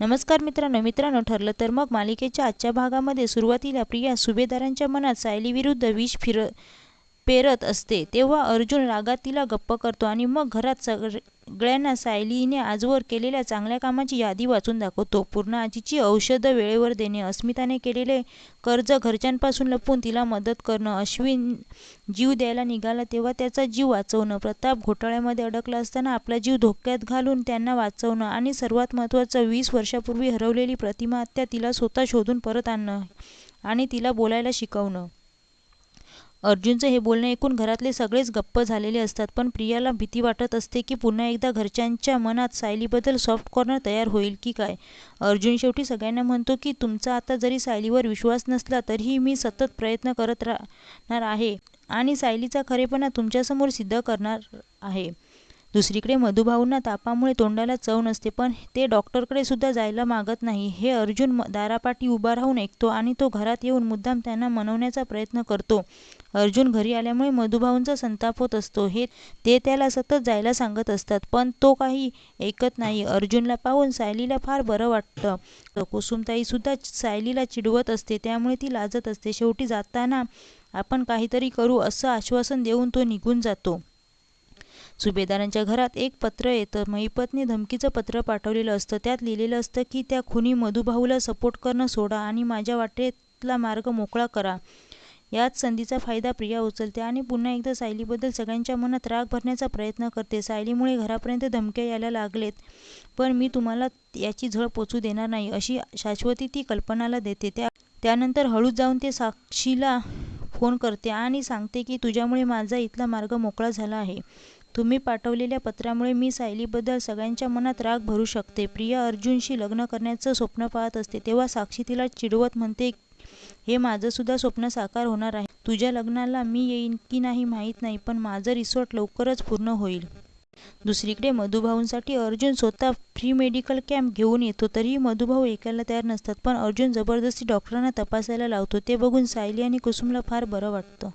नमस्कार मित्रांनो मित्रांनो ठरलं तर मग मालिकेच्या आजच्या भागामध्ये सुरुवातीला प्रिया सुभेदारांच्या मनात सायलीविरुद्ध विष फिर पेरत असते. तेव्हा अर्जुन रागात तिला गप्प करतो आणि मग घरात सगळ्यांना सायलीने आजवर केलेल्या चांगल्या कामाची यादी वाचून दाखवतो. पूर्ण आजीची औषधं वेळेवर देणे अस्मिताने केलेले कर्ज घरच्यांपासून लपवून तिला मदत करणं अश्विन जीव द्यायला निघाला तेव्हा त्याचा जीव वाचवणं प्रताप घोटाळ्यामध्ये अडकला असताना आपला जीव धोक्यात घालून त्यांना वाचवणं आणि सर्वात महत्त्वाचं वीस वर्षापूर्वी हरवलेली प्रतिमा आत्या तिला स्वतः शोधून परत आणणं आणि तिला बोलायला शिकवणं. अर्जुनचं हे बोलणं ऐकून घरातले सगळेच गप्प झालेले असतात पण प्रियाला भीती वाटत असते की पुन्हा एकदा घरच्यांच्या मनात सायलीबद्दल सॉफ्ट कॉर्नर तयार होईल की काय? अर्जुन शेवटी सगळ्यांना म्हणतो की तुमचा आता जरी सायलीवर विश्वास नसला तरीही मी सतत प्रयत्न करत राहणार आहे आणि सायलीचा खरेपणा तुमच्यासमोर सिद्ध करणार आहे. दुसरीकडे मधुभाऊंना तापामुळे तोंडाला चव नसते पण ते डॉक्टरकडे सुद्धा जायला मागत नाही. हे अर्जुन दारापाठी उभा राहून ऐकतो आणि तो घरात येऊन मुद्दाम त्यांना मनवण्याचा प्रयत्न करतो. अर्जुन घरी आल्यामुळे मधुभाऊंचा संताप होत असतो. हे ते त्याला सतत जायला सांगत असतात पण तो काही ऐकत नाही. अर्जुनला पाहून सायलीला फार बरं वाटतं. कुसुमताईसुद्धा सायलीला चिडवत असते त्यामुळे ती लाजत असते. शेवटी जाताना आपण काहीतरी करू असं आश्वासन देऊन तो निघून जातो. सुभेदारांच्या घरात एक पत्र येतं. महिपतने धमकीचं पत्र पाठवलेलं असतं. त्यात लिहिलेलं असतं की त्या खुनी मधुभाऊला सपोर्ट करणं सोडा आणि माझ्या वाटेतला मार्ग मोकळा करा. याच संधीचा फायदा प्रिया उचलते आणि पुन्हा एकदा सायलीबद्दल सगळ्यांच्या मनात राग भरण्याचा प्रयत्न करते. सायलीमुळे घरापर्यंत धमक्या यायला लागलेत पण मी तुम्हाला याची झळ पोचू देणार नाही अशी शाश्वती ती कल्पनाला देते. त्या त्यानंतर हळूच जाऊन ते साक्षीला फोन करते आणि सांगते की तुझ्यामुळे माझा इथला मार्ग मोकळा झाला आहे. तुम्ही पाठवलेल्या पत्रामुळे मी सायलीबद्दल सगळ्यांच्या मनात राग भरू शकते. प्रिया अर्जुनशी लग्न करण्याचं स्वप्न पाहत असते. तेव्हा साक्षी तिला चिडवत म्हणते हे माझं सुद्धा स्वप्न साकार होणार आहे. तुझ्या लग्नाला मी येईन की नाही माहीत नाही पण माझं रिसॉर्ट लवकरच पूर्ण होईल. दुसरीकडे मधुभाऊंसाठी अर्जुन स्वतः फ्री मेडिकल कॅम्प घेऊन येतो. तरीही मधुभाऊ ऐकायला तयार नसतात पण अर्जुन जबरदस्ती डॉक्टरांना तपासायला लावतो. ते बघून सायली आणि कुसुमला फार बरं वाटतं.